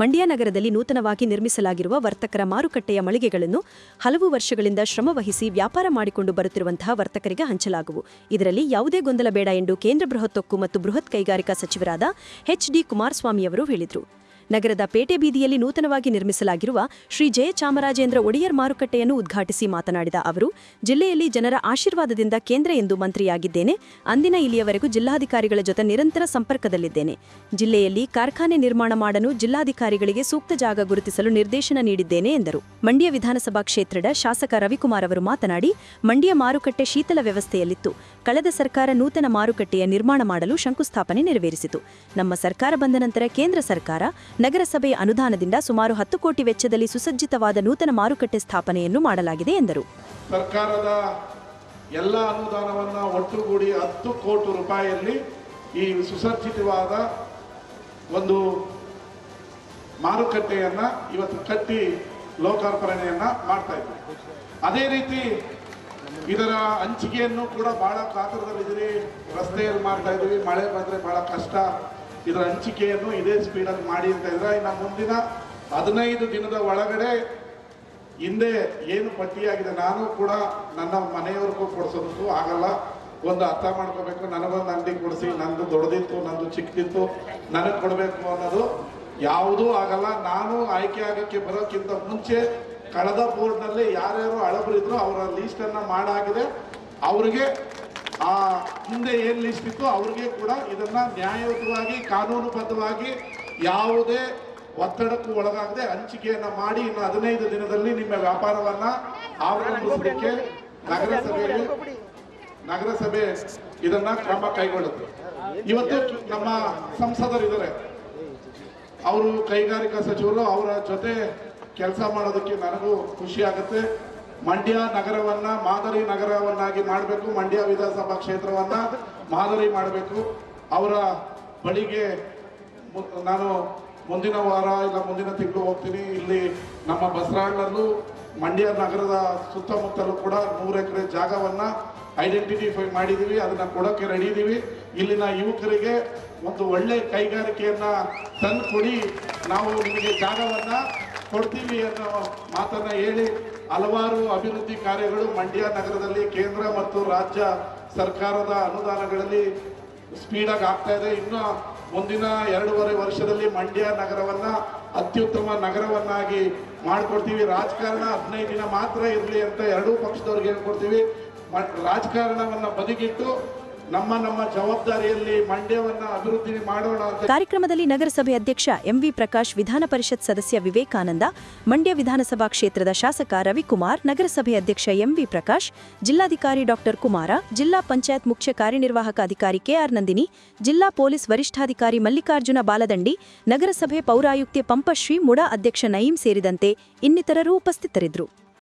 ಮಂಡ್ಯ ನಗರದಲ್ಲಿ ನೂತನವಾಗಿ ನಿರ್ಮಿಸಲಾಗಿರುವ ವರ್ತಕರ ಮಾರುಕಟ್ಟೆಯ ಮಳಿಗೆಗಳನ್ನು ಹಲವು ವರ್ಷಗಳಿಂದ ಶ್ರಮವಹಿಸಿ ವ್ಯಾಪಾರ ಮಾಡಿಕೊಂಡು ಬರುತ್ತಿರುವಂತಹ ವರ್ತಕರಿಗೆ ಹಂಚಲಾಗುವು. ಇದರಲ್ಲಿ ಯಾವುದೇ ಗೊಂದಲ ಬೇಡ ಎಂದು ಕೇಂದ್ರ ಬೃಹತ್ತೊಕ್ಕು ಮತ್ತು ಬೃಹತ್ ಕೈಗಾರಿಕಾ ಸಚಿವರಾದ ಎಚ್ ಡಿ ಕುಮಾರಸ್ವಾಮಿಯವರು ಹೇಳಿದರು. ನಗರದ ಪೇಟೆ ಬೀದಿಯಲ್ಲಿ ನೂತನವಾಗಿ ನಿರ್ಮಿಸಲಾಗಿರುವ ಶ್ರೀ ಜಯ ಚಾಮರಾಜೇಂದ್ರ ಒಡೆಯರ್ ಮಾರುಕಟ್ಟೆಯನ್ನು ಉದ್ಘಾಟಿಸಿ ಮಾತನಾಡಿದ ಅವರು, ಜಿಲ್ಲೆಯಲ್ಲಿ ಜನರ ಆಶೀರ್ವಾದದಿಂದ ಕೇಂದ್ರ ಎಂದು ಮಂತ್ರಿಯಾಗಿದ್ದೇನೆ. ಅಂದಿನ ಇಲ್ಲಿಯವರೆಗೂ ಜಿಲ್ಲಾಧಿಕಾರಿಗಳ ಜೊತೆ ನಿರಂತರ ಸಂಪರ್ಕದಲ್ಲಿದ್ದೇನೆ. ಜಿಲ್ಲೆಯಲ್ಲಿ ಕಾರ್ಖಾನೆ ನಿರ್ಮಾಣ ಮಾಡಲು ಜಿಲ್ಲಾಧಿಕಾರಿಗಳಿಗೆ ಸೂಕ್ತ ಜಾಗ ಗುರುತಿಸಲು ನಿರ್ದೇಶನ ನೀಡಿದ್ದೇನೆ ಎಂದರು. ಮಂಡ್ಯ ವಿಧಾನಸಭಾ ಕ್ಷೇತ್ರದ ಶಾಸಕ ರವಿಕುಮಾರ್ ಅವರು ಮಾತನಾಡಿ, ಮಂಡ್ಯ ಮಾರುಕಟ್ಟೆ ಶೀತಲ ವ್ಯವಸ್ಥೆಯಲ್ಲಿತ್ತು. ಕಳೆದ ಸರ್ಕಾರ ನೂತನ ಮಾರುಕಟ್ಟೆಯ ನಿರ್ಮಾಣ ಮಾಡಲು ಶಂಕುಸ್ಥಾಪನೆ ನೆರವೇರಿಸಿತು. ನಮ್ಮ ಸರ್ಕಾರ ಬಂದ ನಂತರ ಕೇಂದ್ರ ಸರ್ಕಾರ ನಗರಸಭೆಯ ಅನುದಾನದಿಂದ ಸುಮಾರು ಹತ್ತು ಕೋಟಿ ವೆಚ್ಚದಲ್ಲಿ ಸುಸಜ್ಜಿತವಾದ ನೂತನ ಮಾರುಕಟ್ಟೆ ಸ್ಥಾಪನೆಯನ್ನು ಮಾಡಲಾಗಿದೆ ಎಂದರು. ಸರ್ಕಾರದ ಎಲ್ಲ ಅನುದಾನವನ್ನು ಒಟ್ಟುಗೂಡಿ ಹತ್ತು ಕೋಟಿ ರೂಪಾಯಿಯಲ್ಲಿ ಈ ಸುಸಜ್ಜಿತವಾದ ಒಂದು ಮಾರುಕಟ್ಟೆಯನ್ನು ಇವತ್ತು ಕಟ್ಟಿ ಲೋಕಾರ್ಪಣೆಯನ್ನು ಮಾಡ್ತಾ ಇದ್ದೀವಿ ಅದೇ ರೀತಿ ಇದರ ಹಂಚಿಕೆಯನ್ನು ಕೂಡ ಭಾಳ ಕಾತರದಲ್ಲಿದ್ದೀರಿ. ರಸ್ತೆಯಲ್ಲಿ ಮಾಡ್ತಾ ಇದ್ದೀವಿ. ಮಳೆ ಬಂದರೆ ಭಾಳ ಕಷ್ಟ. ಇದರ ಹಂಚಿಕೆಯನ್ನು ಇದೇ ಸ್ಪೀಡಲ್ಲಿ ಮಾಡಿ ಅಂತ ಇದ್ರೆ ಇನ್ನು ಮುಂದಿನ ಹದಿನೈದು ದಿನದ ಒಳಗಡೆ ಹಿಂದೆ ಏನು ಪಟ್ಟಿಯಾಗಿದೆ ನಾನು ಕೂಡ ನನ್ನ ಮನೆಯವ್ರಿಗೂ ಕೊಡಿಸೋದಕ್ಕೂ ಆಗಲ್ಲ. ಒಂದು ಅರ್ಥ ಮಾಡ್ಕೋಬೇಕು ನನಗೊಂದು ಅಂಗಡಿ ಕೊಡಿಸಿ, ನಂದು ದೊಡ್ಡದಿತ್ತು, ನಂದು ಚಿಕ್ಕದಿತ್ತು, ನನಗೆ ಕೊಡಬೇಕು ಅನ್ನೋದು ಯಾವುದೂ ಆಗಲ್ಲ. ನಾನು ಆಯ್ಕೆ ಆಗೋಕ್ಕೆ ಬರೋಕ್ಕಿಂತ ಮುಂಚೆ ಕಳೆದ ಬೋರ್ಡ್ನಲ್ಲಿ ಯಾರ್ಯಾರು ಅಳಬರಿದ್ರು ಅವರ ಲೀಸ್ಟನ್ನು ಮಾಡಾಗಿದೆ. ಅವ್ರಿಗೆ ಆ ಹಿಂದೆ ಏನು ಲಿಸ್ಟ್ ಇತ್ತು ಅವ್ರಿಗೆ ಕೂಡ ಇದನ್ನ ನ್ಯಾಯಯುತವಾಗಿ, ಕಾನೂನುಬದ್ಧವಾಗಿ ಯಾವುದೇ ಒತ್ತಡಕ್ಕೂ ಒಳಗಾಗದೆ ಹಂಚಿಕೆಯನ್ನು ಮಾಡಿ ಇನ್ನು ಹದಿನೈದು ದಿನದಲ್ಲಿ ನಿಮ್ಮ ವ್ಯಾಪಾರವನ್ನ ಆರಂಭಿಸಲಿಕ್ಕೆ ನಗರಸಭೆಯಲ್ಲಿ ನಗರಸಭೆ ಇದನ್ನ ಕ್ರಮ ಕೈಗೊಳ್ಳುತ್ತೆ ಇವತ್ತು ನಮ್ಮ ಸಂಸದರಿದ್ದಾರೆ. ಅವರು ಕೈಗಾರಿಕಾ ಸಚಿವರು, ಅವರ ಜೊತೆ ಕೆಲಸ ಮಾಡೋದಕ್ಕೆ ನನಗೂ ಖುಷಿ ಆಗುತ್ತೆ. ಮಂಡ್ಯ ನಗರವನ್ನ, ಮಾದರಿ ನಗರವನ್ನಾಗಿ ಮಾಡಬೇಕು, ಮಂಡ್ಯ ವಿಧಾನಸಭಾ ಕ್ಷೇತ್ರವನ್ನ ಮಾದರಿ ಮಾಡಬೇಕು. ಅವರ ಬಳಿಗೆ ನಾನು ಮುಂದಿನ ವಾರ ಇಲ್ಲ ಮುಂದಿನ ತಿಂಗಳು ಹೋಗ್ತೀನಿ. ಇಲ್ಲಿ ನಮ್ಮ ಬಸರಾಳಲ್ಲೂ ಮಂಡ್ಯ ನಗರದ ಸುತ್ತಮುತ್ತಲೂ ಕೂಡ ನೂರು ಎಕರೆ ಜಾಗವನ್ನ ಐಡೆಂಟಿಫೈ ಮಾಡಿದೀವಿ. ಅದನ್ನ ಕೊಡೋಕೆ ರೆಡಿ ಇದೀವಿ. ಇಲ್ಲಿನ ಯುವಕರಿಗೆ ಒಂದು ಒಳ್ಳೆ ಕೈಗಾರಿಕೆಯನ್ನ ತಂದು ಕೊಡಿ ನಾವು ನಿಮಗೆ ಜಾಗವನ್ನ ಕೊಡ್ತೀವಿ ಅನ್ನೋ ಮಾತನ್ನ ಹೇಳಿ ಹಲವಾರು ಅಭಿವೃದ್ಧಿ ಕಾರ್ಯಗಳು ಮಂಡ್ಯ ನಗರದಲ್ಲಿ ಕೇಂದ್ರ ಮತ್ತು ರಾಜ್ಯ ಸರ್ಕಾರದ ಅನುದಾನಗಳಲ್ಲಿ ಸ್ಪೀಡಾಗಿ ಆಗ್ತಾ ಇದೆ. ಇನ್ನು ಮುಂದಿನ ಎರಡೂವರೆ ವರ್ಷದಲ್ಲಿ ಮಂಡ್ಯ ನಗರವನ್ನ ಅತ್ಯುತ್ತಮ ನಗರವನ್ನಾಗಿ ಮಾಡ್ಕೊಡ್ತೀವಿ. ರಾಜಕಾರಣ ಹದಿನೈದು ದಿನ ಮಾತ್ರ ಇರಲಿ ಅಂತ ಎರಡೂ ಪಕ್ಷದವ್ರಿಗೆ ಹೇಳ್ಕೊಡ್ತೀವಿ. ರಾಜಕಾರಣವನ್ನ ಬದಿಗಿಟ್ಟು ನಮ್ಮ ನಮ್ಮ ಜವಾಬ್ದಾರಿಯಲ್ಲಿ ಮಂಡ್ಯವನ್ನ ಅಭಿವೃದ್ಧಿ ಮಾಡೋಣ ಕಾರ್ಯಕ್ರಮದಲ್ಲಿ ನಗರಸಭೆ ಅಧ್ಯಕ್ಷ ಎಂವಿ ಪ್ರಕಾಶ್, ವಿಧಾನ ಪರಿಷತ್ ಸದಸ್ಯ ವಿವೇಕಾನಂದ, ಮಂಡ್ಯ ವಿಧಾನಸಭಾ ಕ್ಷೇತ್ರದ ಶಾಸಕ ರವಿಕುಮಾರ್, ನಗರಸಭೆ ಅಧ್ಯಕ್ಷ ಎಂವಿ ಪ್ರಕಾಶ್, ಜಿಲ್ಲಾಧಿಕಾರಿ ಡಾಕ್ಟರ್ ಕುಮಾರ, ಜಿಲ್ಲಾ ಪಂಚಾಯತ್ ಮುಖ್ಯ ಕಾರ್ಯನಿರ್ವಾಹಕ ಅಧಿಕಾರಿ ಕೆಆರ್ ನಂದಿನಿ, ಜಿಲ್ಲಾ ಪೊಲೀಸ್ ವರಿಷ್ಠಾಧಿಕಾರಿ ಮಲ್ಲಿಕಾರ್ಜುನ ಬಾಲದಂಡಿ, ನಗರಸಭೆ ಪೌರಾಯುಕ್ತೆ ಪಂಪಶ್ರೀ, ಮುಡಾ ಅಧ್ಯಕ್ಷ ನಯೀಂ ಸೇರಿದಂತೆ ಇನ್ನಿತರರು ಉಪಸ್ಥಿತರಿದ್ದರು.